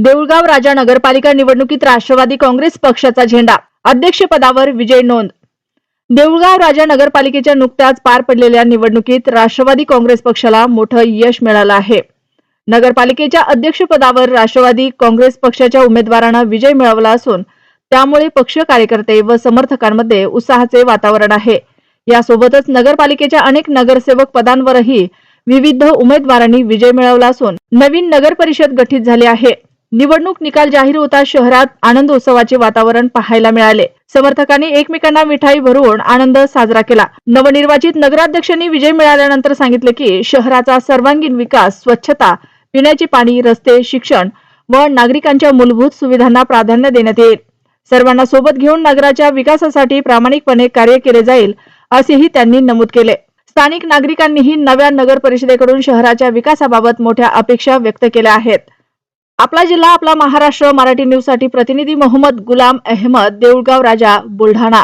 देऊळगाव राजा नगरपालिका निवडणुकीत राष्ट्रवादी काँग्रेस पक्षाचा झेंडा. अध्यक्षपदावर विजय नोंद. देऊळगाव राजा नगरपालिकेच्या नुकत्याच पार पडलेल्या निवडणुकीत राष्ट्रवादी काँग्रेस पक्षाला मोठं यश मिळालं आहे. नगरपालिकेच्या अध्यक्षपदावर राष्ट्रवादी काँग्रेस पक्षाच्या उमेदवारानं विजय मिळवला असून त्यामुळे पक्ष कार्यकर्ते व समर्थकांमध्ये उत्साहाचे वातावरण आहे. यासोबतच नगरपालिकेच्या अनेक नगरसेवक पदांवरही विविध उमेदवारांनी विजय मिळवला असून नवीन नगर परिषद गठीत झाली आहे. निवडणूक निकाल जाहीर होता शहरात आनंदोत्सवाचे वातावरण पाहायला मिळाले. समर्थकांनी एकमेकांना मिठाई भरवून आनंद साजरा केला. नवनिर्वाचित नगराध्यक्षांनी विजय मिळाल्यानंतर सांगितले की शहराचा सर्वांगीण विकास स्वच्छता पिण्याचे पाणी रस्ते शिक्षण व नागरिकांच्या मूलभूत सुविधांना प्राधान्य देण्यात येईल. सर्वांना सोबत घेऊन नगराच्या विकासासाठी प्रामाणिकपणे कार्य केले जाईल असेही त्यांनी नमूद केले. स्थानिक नागरिकांनीही नव्या नगर परिषदेकडून शहराच्या विकासाबाबत मोठ्या अपेक्षा व्यक्त केल्या आहेत. आपला जिल्हा आपला महाराष्ट्र मराठी न्यूजसाठी प्रतिनिधी मोहम्मद गुलाम अहमद देऊळगाव राजा बुलढाणा.